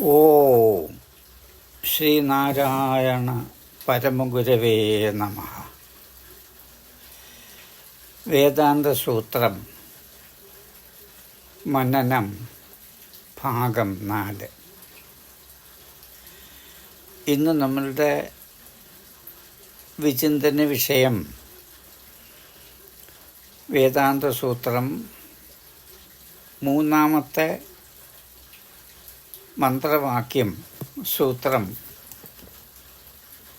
ഓം. ശ്രീനാരായണ പരമഗുരവേ നമ. വേദാന്തസൂത്രം മനനം ഭാഗം നാല്. ഇന്ന് നമ്മളുടെ വിചിന്തന വിഷയം വേദാന്തസൂത്രം മൂന്നാമത്തെ മന്ത്രവാക്യം സൂത്രം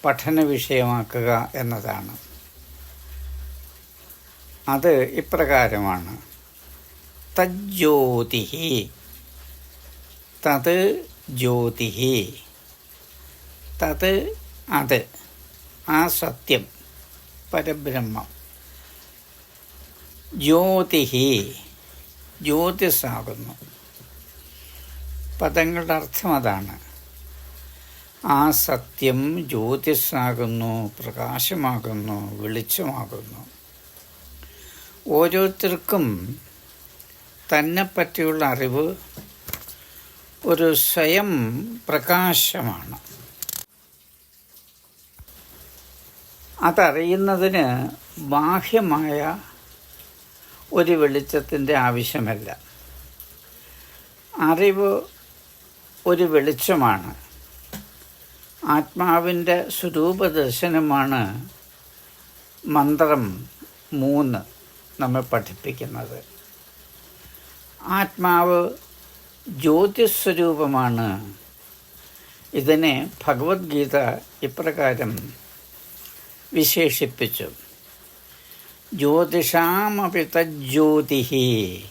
പഠന വിഷയമാക്കുക എന്നതാണ്. അത് ഇപ്രകാരമാണ്. തജ്ജ്യോതി തത് ജ്യോതി തത് അത്. ആ സത്യം. പരബ്രഹ്മം. ജ്യോതി ജ്യോതിസാകുന്നു. പദങ്ങളുടെ അർത്ഥം അതാണ്. ആ സത്യം ജ്യോതിസാകുന്നു പ്രകാശമാകുന്നു വെളിച്ചമാകുന്നു. ഓരോരുത്തർക്കും തന്നെ പറ്റിയുള്ള അറിവ് ഒരു സ്വയം പ്രകാശമാണ്. അതറിയുന്നതിന് ബാഹ്യമായ ഒരു വെളിച്ചത്തിന്റെ ആവശ്യമല്ല. അറിവ് ഒരു വെളിച്ചമാണ്. ആത്മാവിന്റെ സ്വരൂപദർശനമാണ് മന്ത്രം മൂന്ന് നമ്മെ പഠിപ്പിക്കുന്നത്. ആത്മാവ് ജ്യോതിസ്വരൂപമാണ്. ഇതിനെ ഭഗവത്ഗീത ഇപ്രകാരം വിശേഷിപ്പിച്ചു. ജ്യോതിഷാമപി തജ്ജ്യോതി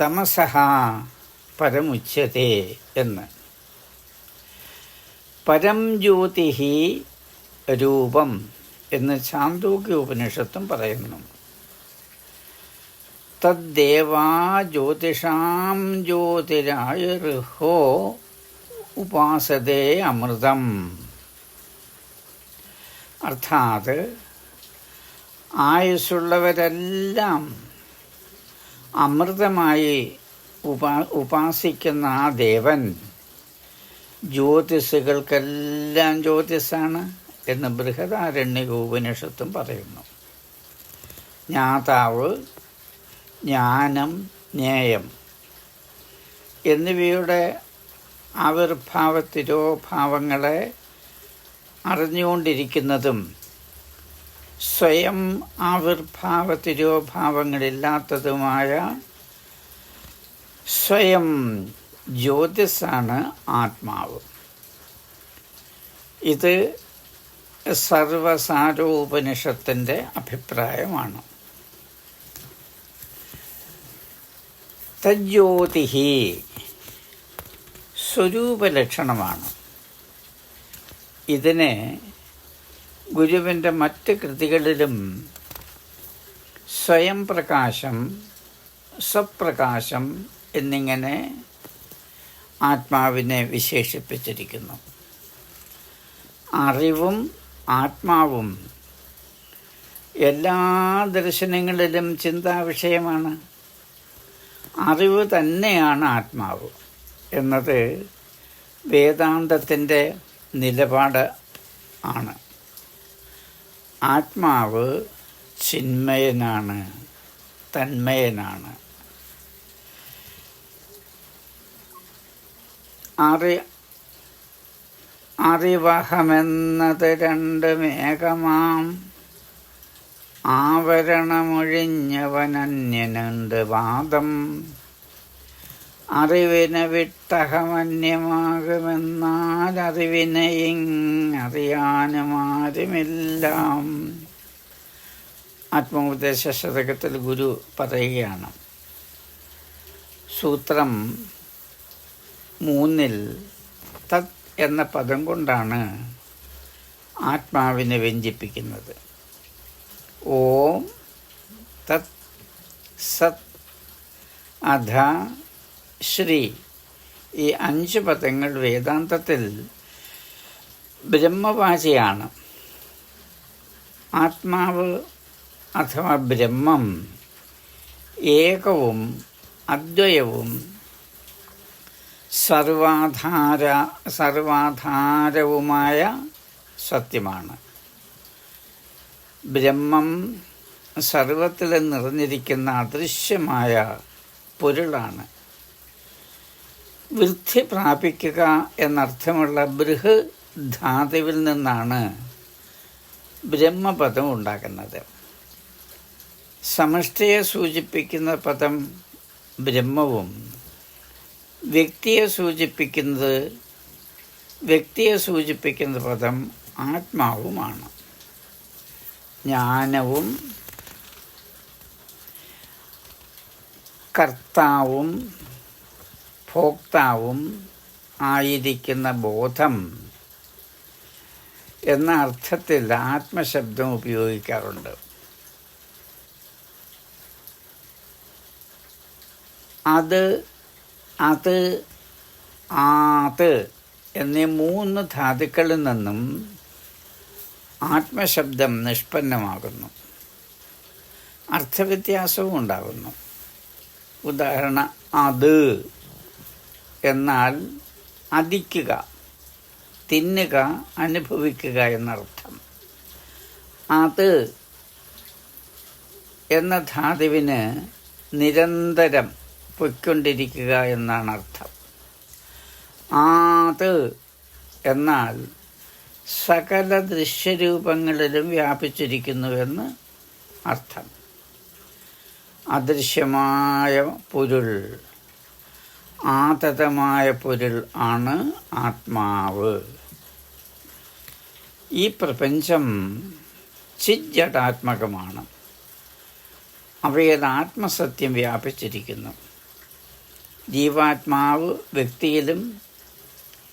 തമസഹ പരമുച്യത്തെ എന്ന്. പരം ജ്യോതിഹി രൂപം എന്ന് ചാന്തോക്യ ഉപനിഷത്തും പറയുന്നു. തദ്ദേവാ ജ്യോതിഷാം ജ്യോതിരായുർഹോ ഉപാസതേ അമൃതം. അർത്ഥാത് ആയുസ്സുള്ളവരെല്ലാം അമൃതമായി ഉപാ ഉപാസിക്കുന്ന ആ ദേവൻ ജ്യോതിസുകൾക്കെല്ലാം ജ്യോതിസാണ് എന്ന് ബൃഹദാരണ്യ ഉപനിഷത്തും പറയുന്നു. ജ്ഞാതാവ് ജ്ഞാനം ജ്ഞേയം എന്നിവയുടെ ആവിർഭാവത്തിരോഭാവങ്ങളെ അറിഞ്ഞുകൊണ്ടിരിക്കുന്നതും സ്വയം ആവിർഭാവത്തിരോഭാവങ്ങളില്ലാത്തതുമായ സ്വയം ജ്യോതിസാണ് ആത്മാവ്. ഇത് സർവസാരോപനിഷത്തിന്റെ അഭിപ്രായമാണ്. തജ്യോതിഹി സ്വരൂപലക്ഷണമാണ്. ഇതിനെ ഗുരുവിന്റെ മറ്റ് കൃതികളിലും സ്വയം പ്രകാശം സ്വപ്രകാശം എന്നിങ്ങനെ ആത്മാവിനെ വിശേഷിപ്പിച്ചിരിക്കുന്നു. അറിവും ആത്മാവും എല്ലാ ദർശനങ്ങളിലും ചിന്താവിഷയമാണ് അറിവ് തന്നെയാണ് ആത്മാവ് എന്നത് വേദാന്തത്തിന്റെ നിലപാട് ആണ്. ആത്മാവ് ചിന്മയനാണ് തന്മയനാണ്. അറി അറിവഹമെന്നത് രണ്ട് മേഘമാം. ആവരണമൊഴിഞ്ഞവനന്യനുണ്ട് വാദം. അറിവിനെ വിട്ടഹമന്യമാകുമെന്നാൽ അറിവിനെ ഇങ്ങറിയാനുമാരുമെല്ലാം. ആത്മോപദേശ ശതകത്തിൽ ഗുരു പറയുകയാണ്. സൂത്രം മൂന്നിൽ തത് എന്ന പദം കൊണ്ടാണ് ആത്മാവിനെ വ്യഞ്ജിപ്പിക്കുന്നത് ഓം തത് സത് അധ ശ്രീ ഈ അഞ്ച് പദങ്ങൾ വേദാന്തത്തിൽ ബ്രഹ്മവാചയാണ്. ആത്മാവ് അഥവാ ബ്രഹ്മം ഏകവും അദ്വയവും സർവാധാര സർവാധാരവുമായ സത്യമാണ്. ബ്രഹ്മം സർവത്തിൽ നിറഞ്ഞിരിക്കുന്ന അദൃശ്യമായ പൊരുളാണ്. വൃദ്ധി പ്രാപിക്കുക എന്നർത്ഥമുള്ള ബൃഹ് ധാതുവിൽ നിന്നാണ് ബ്രഹ്മപദം ഉണ്ടാകുന്നത്. സമഷ്ടിയെ സൂചിപ്പിക്കുന്ന പദം ബ്രഹ്മവും വ്യക്തിയെ സൂചിപ്പിക്കുന്നത് വ്യക്തിയെ സൂചിപ്പിക്കുന്ന പദം ആത്മാവുമാണ്. ജ്ഞാനവും കർത്താവും ഭോക്താവും ആയിരിക്കുന്ന ബോധം എന്ന അർത്ഥത്തിൽ ആത്മശബ്ദം ഉപയോഗിക്കാറുണ്ട്. അത് അത് ആത് എന്നീ മൂന്ന് ധാതുക്കളിൽ നിന്നും ആത്മശബ്ദം നിഷ്പന്നമാകുന്നു. അർത്ഥവ്യത്യാസവും ഉണ്ടാകുന്നു. ഉദാഹരണ അത് എന്നാൽ അതിക്കുക തിന്നുക അനുഭവിക്കുക എന്നർത്ഥം. അത് എന്ന ധാതുവിന് നിരന്തരം പൊയ്ക്കൊണ്ടിരിക്കുക എന്നാണ് അർത്ഥം. ആത് എന്നാൽ സകല ദൃശ്യരൂപങ്ങളിലും വ്യാപിച്ചിരിക്കുന്നുവെന്ന് അർത്ഥം. അദൃശ്യമായ പൊരുൾ ആതതമായ പൊരുൾ ആണ് ആത്മാവ്. ഈ പ്രപഞ്ചം ചിജ്ജടാത്മകമാണ്. അവയിൽ ആത്മസത്യം വ്യാപിച്ചിരിക്കുന്നു. ജീവാത്മാവ് വ്യക്തിയിലും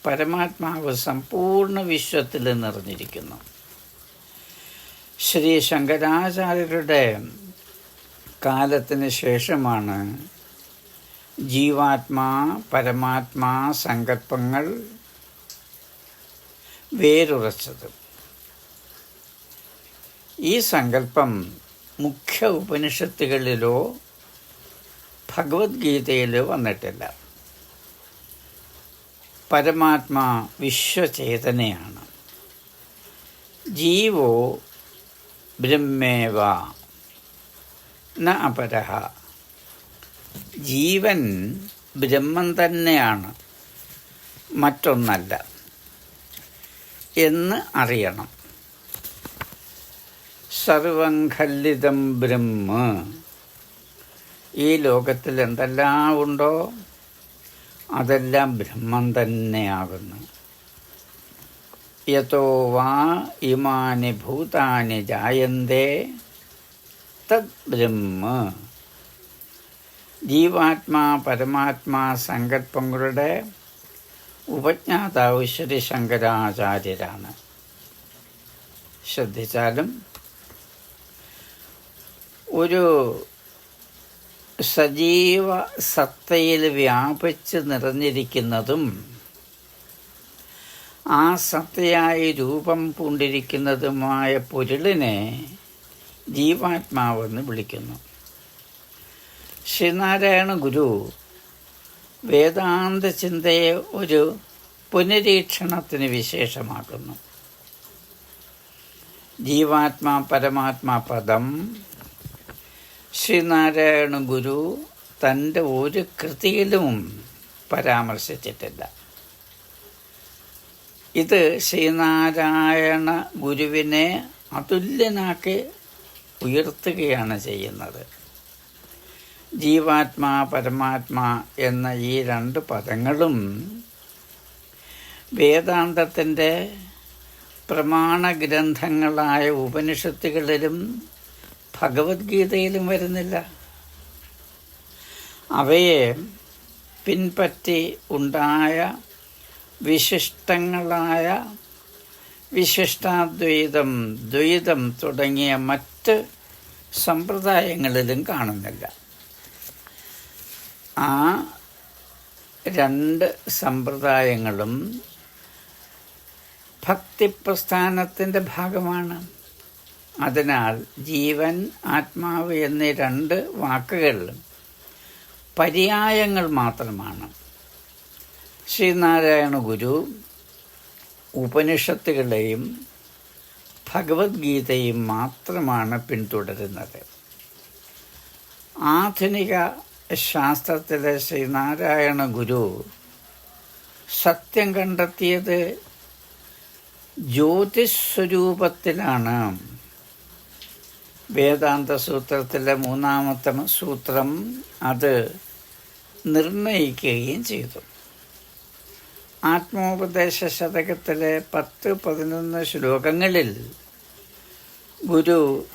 പരമാത്മാവ് സമ്പൂർണ വിശ്വത്തിൽ നിറഞ്ഞിരിക്കുന്നു. ശ്രീ ശങ്കരാചാര്യരുടെ കാലത്തിന് ശേഷമാണ് ജീവാത്മാ പരമാത്മാ സങ്കല്പങ്ങൾ വേരുറച്ചത്. ഈ സങ്കല്പം മുഖ്യ ഉപനിഷത്തുകളിലോ ഭഗവത്ഗീതയിലോ വന്നിട്ടില്ല. പരമാത്മാ വിശ്വചേതനയാണ്. ജീവോ ബ്രഹ്മേവ ന അപരഹ. ജീവൻ ബ്രഹ്മം തന്നെയാണ് മറ്റൊന്നല്ല എന്ന് അറിയണം. സർവം ഖല്ലിതം ബ്രഹ്മ. ഈ ലോകത്തിൽ എന്തെല്ലാം ഉണ്ടോ അതെല്ലാം ബ്രഹ്മം തന്നെയാകുന്നു. യതോ വാ ഇമാനി ഭൂതാനി ജായന്തേ തത് ബ്രഹ്മ. ജീവാത്മാ പരമാത്മാ സങ്കല്പങ്ങളുടെ ഉപജ്ഞാതാവ് ശ്രീ ശങ്കരാചാര്യരാണ്. ശ്രദ്ധിച്ചാലും ഒരു സജീവ സത്തയിൽ വ്യാപിച്ച് നിറഞ്ഞിരിക്കുന്നതും ആ സത്തയായി രൂപം പൂണ്ടിരിക്കുന്നതുമായ പൊരുളിനെ ജീവാത്മാവെന്ന് വിളിക്കുന്നു. ശ്രീനാരായണ ഗുരു വേദാന്ത ചിന്തയെ ഒരു പുനരീക്ഷണത്തിന് വിശേഷമാക്കുന്നു. ജീവാത്മാ പരമാത്മാ പദം ശ്രീനാരായണ ഗുരു തന്റെ ഒരു കൃതിയിലും പരാമർശിച്ചിട്ടില്ല. ഇത് ശ്രീനാരായണ ഗുരുവിനെ അതുല്യനാക്കി ഉയർത്തുകയാണ് ചെയ്യുന്നത്. ജീവാത്മാ പരമാത്മാ എന്ന ഈ രണ്ട് പദങ്ങളും വേദാന്തത്തിന്റെ പ്രമാണ ഗ്രന്ഥങ്ങളായ ഉപനിഷത്തുകളിലും ഭഗവത്ഗീതയിലും വരുന്നില്ല. അവയെ പിൻപറ്റി ഉണ്ടായ വിശിഷ്ടങ്ങളായ വിശിഷ്ടാദ്വൈതം ദ്വൈതം തുടങ്ങിയ മറ്റ് സമ്പ്രദായങ്ങളിലും കാണുന്നില്ല. ആ രണ്ട് സമ്പ്രദായങ്ങളും ഭക്തിപ്രസ്ഥാനത്തിന്റെ ഭാഗമാണ്. അതിനാൽ ജീവൻ ആത്മാവ് എന്നീ രണ്ട് വാക്കുകളിലും പര്യായങ്ങൾ മാത്രമാണ്. ശ്രീനാരായണ ഗുരു ഉപനിഷത്തുകളെയും ഭഗവത്ഗീതയും മാത്രമാണ് പിന്തുടരുന്നത്. ആധുനിക ശാസ്ത്രത്തിലെ ശ്രീനാരായണ ഗുരു സത്യം കണ്ടെത്തിയത് ജ്യോതിസ്വരൂപത്തിലാണ്. വേദാന്ത സൂത്രത്തിലെ മൂന്നാമത്തെ സൂത്രം അത് നിർണയിക്കുകയും ചെയ്തു. ആത്മോപദേശ ശതകത്തിലെ പത്ത് പതിനൊന്ന് ശ്ലോകങ്ങളിൽ ഗുരു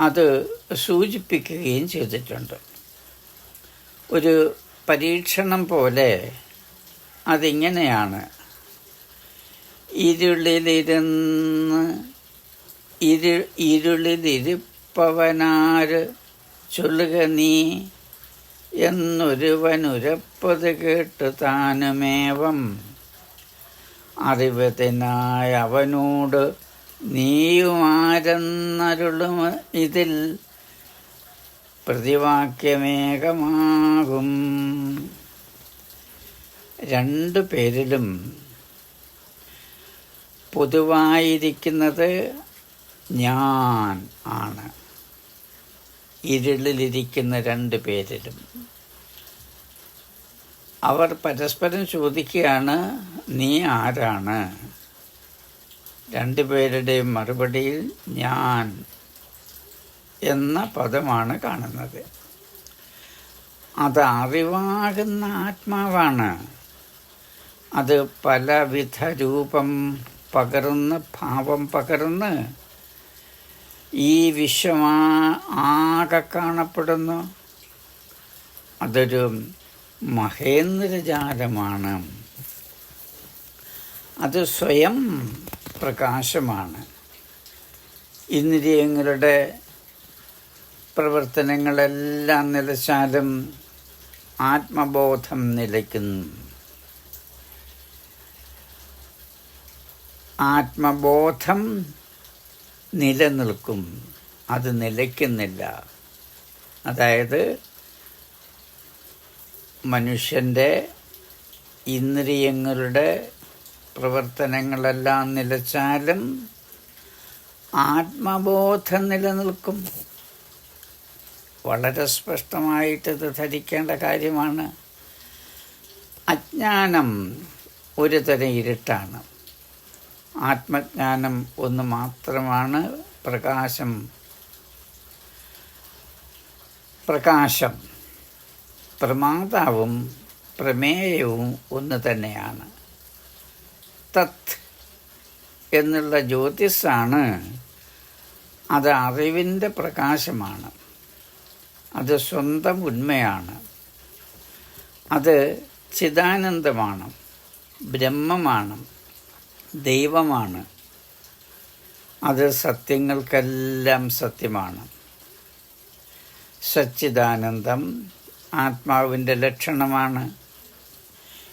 അത് സൂചിപ്പിക്കുകയും ചെയ്തിട്ടുണ്ട്. ഒരു പരീക്ഷണം പോലെ അതിങ്ങനെയാണ്. ഇരുളിലിരുന്ന് ഇരു ഇരുളിലിരിപ്പവനാര് ചൊല്ലുക നീ എന്നൊരുവനുരപ്പത് കേട്ട് താനുമേവം. അറിവതിനായ അവനോട് നീയുമാരെന്നരുളും ഇതിൽ പ്രതിവാക്യമേകമാകും. രണ്ടു പേരിലും പൊതുവായിരിക്കുന്നത് ഞാൻ ആണ്. ഇരുളിലിരിക്കുന്ന രണ്ട് പേരിലും. അവർ പരസ്പരം ചോദിക്കുകയാണ് നീ ആരാണ്? രണ്ടുപേരുടെയും മറുപടിയിൽ ഞാൻ എന്ന പദമാണ് കാണുന്നത്. അത് അറിവാകുന്ന ആത്മാവാണ്. അത് പലവിധ രൂപം പകർന്ന് ഭാവം പകർന്ന് ഈ വിശ്വമാ ആകെ കാണപ്പെടുന്നു. അതൊരു മഹേന്ദ്രജാലമാണ്. അത് സ്വയം പ്രകാശമാണ്. ഇന്ദ്രിയങ്ങളുടെ പ്രവർത്തനങ്ങളെല്ലാം നിലച്ചാലും ആത്മബോധം നിലയ്ക്കുന്നു. ആത്മബോധം നിലനിൽക്കും. അത് നിലയ്ക്കുന്നില്ല. അതായത് മനുഷ്യന്റെ ഇന്ദ്രിയങ്ങളുടെ പ്രവർത്തനങ്ങളെല്ലാം നിലച്ചാലും ആത്മബോധം നിലനിൽക്കും. വളരെ സ്പഷ്ടമായിട്ട് ഇത് ധരിക്കേണ്ട കാര്യമാണ്. അജ്ഞാനം ഒരു തരം ഇരുട്ടാണ്. ആത്മജ്ഞാനം ഒന്ന് മാത്രമാണ് പ്രകാശം. പ്രകാശം പ്രമാതാവും പ്രമേയവും ഒന്ന് തന്നെയാണ്. തത് എന്നുള്ള ജ്യോതിസാണ് അത് അറിവിന്റെ പ്രകാശമാണ്. അത് സ്വന്തം ഉന്മയാണ്. അത് ചിദാനന്ദമാണ് ബ്രഹ്മമാണ് ദൈവമാണ്. അത് സത്യങ്ങൾക്കെല്ലാം സത്യമാണ്. സച്ചിദാനന്ദം ആത്മാവിന്റെ ലക്ഷണമാണ്.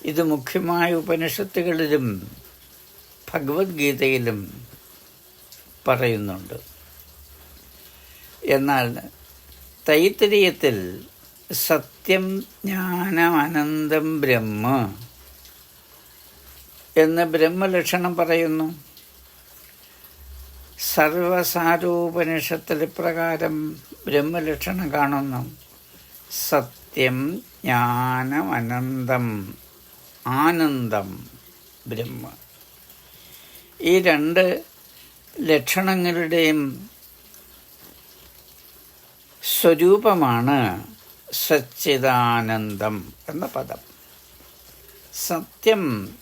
ഇത് മുഖ്യമായ ഉപനിഷത്തുകളിലും ഭഗവത്ഗീതയിലും പറയുന്നുണ്ട്. എന്നാൽ തൈത്തരീയത്തിൽ സത്യം ജ്ഞാനം അനന്തം ബ്രഹ്മ എന്ന് ബ്രഹ്മലക്ഷണം പറയുന്നു. സർവസാരോപനിഷത്തിൽ ഇപ്രകാരം ബ്രഹ്മലക്ഷണം കാണുന്നു. സത്യം ജ്ഞാനം അനന്തം ആനന്ദം ബ്രഹ്മ. ഈ രണ്ട് ലക്ഷണങ്ങളുടെയും സ്വരൂപമാണ് സച്ചിദാനന്ദം എന്ന പദം. സത്യം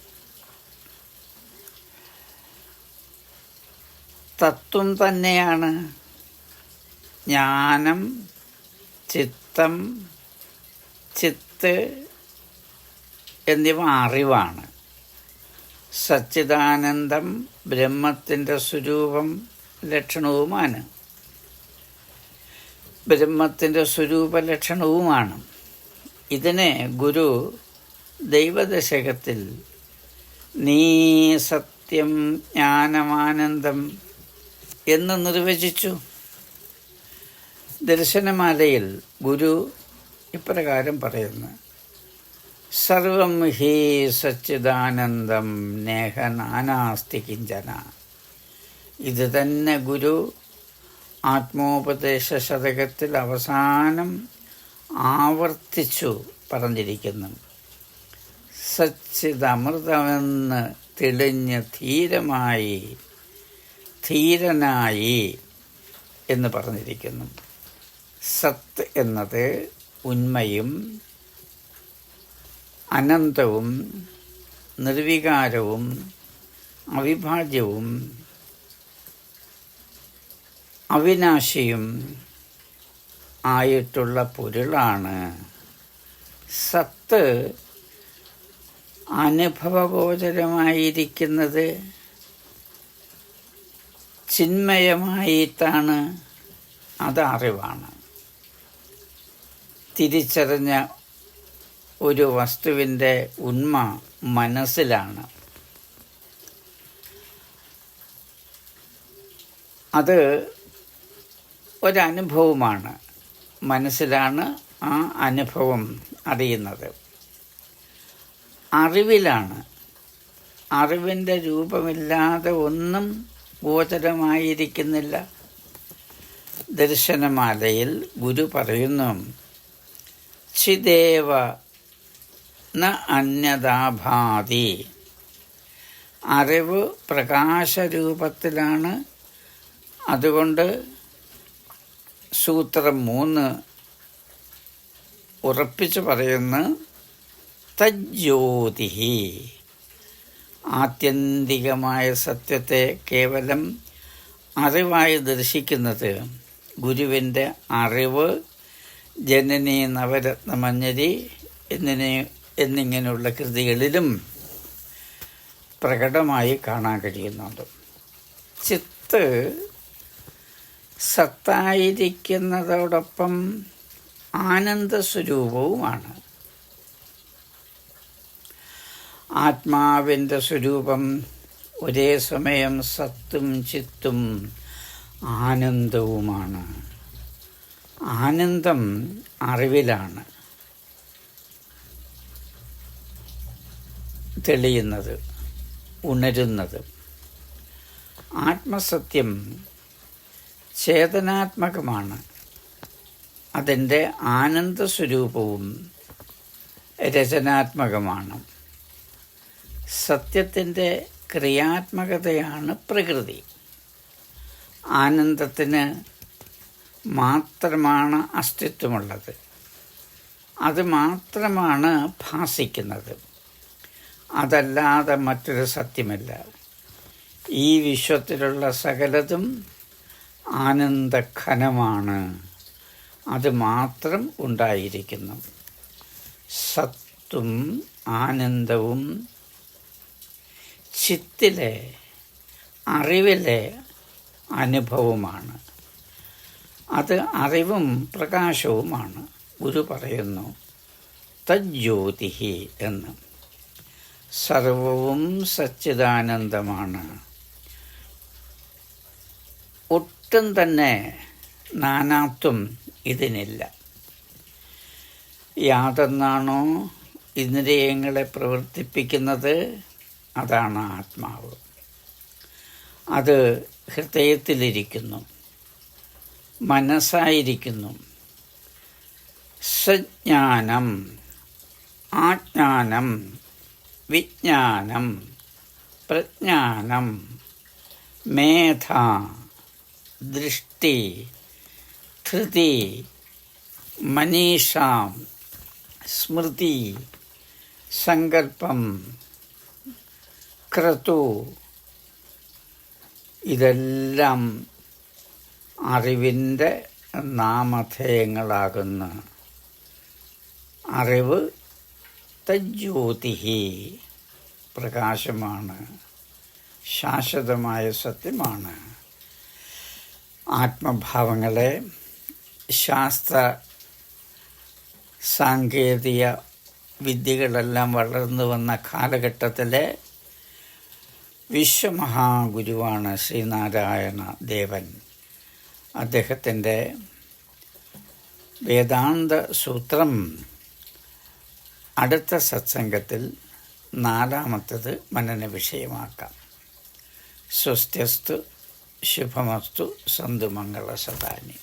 തത്വം തന്നെയാണ്. ജ്ഞാനം ചിത്തം ചിത്ത് എന്നിവ അറിവാണ്. സച്ചിദാനന്ദം ബ്രഹ്മത്തിന്റെ സ്വരൂപം ലക്ഷണവുമാണ്. ബ്രഹ്മത്തിന്റെ സ്വരൂപ ലക്ഷണവുമാണ്. ഇതിനെ ഗുരു ദൈവദശകത്തിൽ നീ സത്യം ജ്ഞാനമാനന്ദം എന്ന് നിർവചിച്ചു. ദർശനമാലയിൽ ഗുരു ഇപ്രകാരം പറയുന്നു. സർവം ഹി സച്ചിദാനന്ദം നേഹ നാനാസ്തി കിഞ്ചന. ഇത് തന്നെ ഗുരു ആത്മോപദേശ ശതകത്തിൽ അവസാനം ആവർത്തിച്ചു പറഞ്ഞിരിക്കുന്നു. സച്ചിതമൃതമെന്ന് തെളിഞ്ഞ് ധീരമായി ധീരനായി എന്ന് പറഞ്ഞിരിക്കുന്നു. സത്ത് എന്നത് ഉന്മയും അനന്തവും നിർവികാരവും അവിഭാജ്യവും അവിനാശിയും ആയിട്ടുള്ള പൊരുളാണ്. സത്ത് അനുഭവഗോചരമായിരിക്കുന്നത് ചിന്മയമായിട്ടാണ് അത് അറിവാണ് തിരിച്ചറിഞ്ഞ ഒരു വസ്തുവിന്റെ ഉന്മ മനസ്സിലാണ്. അത് ഒരനുഭവമാണ്. മനസ്സിലാണ് ആ അനുഭവം അറിയുന്നത്. അറിവിലാണ്. അറിവിന്റെ രൂപമില്ലാതെ ഒന്നും ഗോചരമായിരിക്കുന്നില്ല. ദർശനമാലയിൽ ഗുരു പറയുന്നു ചിദേവ ന അന്യതാഭാതി. അറിവ് പ്രകാശരൂപത്തിലാണ്. അതുകൊണ്ട് സൂത്രം മൂന്ന് ഉറപ്പിച്ചു പറയുന്ന തജ്ജ്യോതി ആത്യന്തികമായ സത്യത്തെ കേവലം അറിവായി ദർശിക്കുന്നത് ഗുരുവിന്റെ അറിവ് ജനനി നവരത്നമഞ്ഞരി എന്നിനെ എന്നിങ്ങനെയുള്ള കൃതികളിലും പ്രകടമായി കാണാൻ കഴിയുന്നുണ്ട്. ചിത്ത് സത്തായിരിക്കുന്നതോടൊപ്പം ആനന്ദ ആത്മാവിന്റെ സ്വരൂപം ഒരേ സമയം സത്തും ചിത്തും ആനന്ദവുമാണ്. ആനന്ദം അറിവിലാണ് തെളിയുന്നത് ഉണരുന്നത്. ആത്മസത്യം ചേതനാത്മകമാണ്. അതിന്റെ ആനന്ദ സ്വരൂപവും രചനാത്മകമാണ്. സത്യത്തിന്റെ ക്രിയാത്മകതയാണ് പ്രകൃതി. ആനന്ദത്തിന് മാത്രമാണ് അസ്തിത്വമുള്ളത്. അത് മാത്രമാണ് ഭാസിക്കുന്നത്. അതല്ലാതെ മറ്റൊരു സത്യമല്ല. ഈ വിശ്വത്തിലുള്ള സകലതും ആനന്ദഘനമാണ്. അത് മാത്രം ഉണ്ടായിരിക്കുന്നു. സത്തും ആനന്ദവും ചിത്തിലെ അറിവിലെ അനുഭവമാണ്. അത് അറിവും പ്രകാശവുമാണ്. ഗുരു പറയുന്നു തജ്ജ്യോതിഹി എന്ന്. സർവവും സച്ചിദാനന്ദമാണ്. ഒട്ടും തന്നെ നാനാത്വം ഇതിനില്ല. യാതൊന്നാണോ ഇന്ദ്രിയങ്ങളെ പ്രവർത്തിപ്പിക്കുന്നത്? അതാണ് ആത്മാവ്. അത് ഹൃദയത്തിലിരിക്കുന്നു. മനസ്സായിരിക്കുന്നു. സജ്ഞാനം ആജ്ഞാനം വിജ്ഞാനം പ്രജ്ഞാനം മേധ ദൃഷ്ടി ധൃതി മനീഷാം സ്മൃതി സങ്കല്പം ക്രതു ഇതെല്ലാം അറിവിന്റെ നാമധേയങ്ങളാകുന്ന. അറിവ് തജ്യോതിഹി പ്രകാശമാണ്. ശാശ്വതമായ സത്യമാണ്. ആത്മഭാവങ്ങളെ ശാസ്ത്ര സാങ്കേതിക വിദ്യകളെല്ലാം വളർന്നു വന്ന കാലഘട്ടത്തിലെ വിശ്വമഹാഗുരുവാണ് ശ്രീനാരായണ ദേവൻ. അദ്ദേഹത്തിന്റെ വേദാന്ത സൂത്രം അടുത്ത സത്സംഗത്തിൽ നാലാമത്തത് മനന വിഷയമാക്കാം. സ്വസ്ത്യസ്തു ശുഭമസ്തു സന്തു മംഗള സദാനി.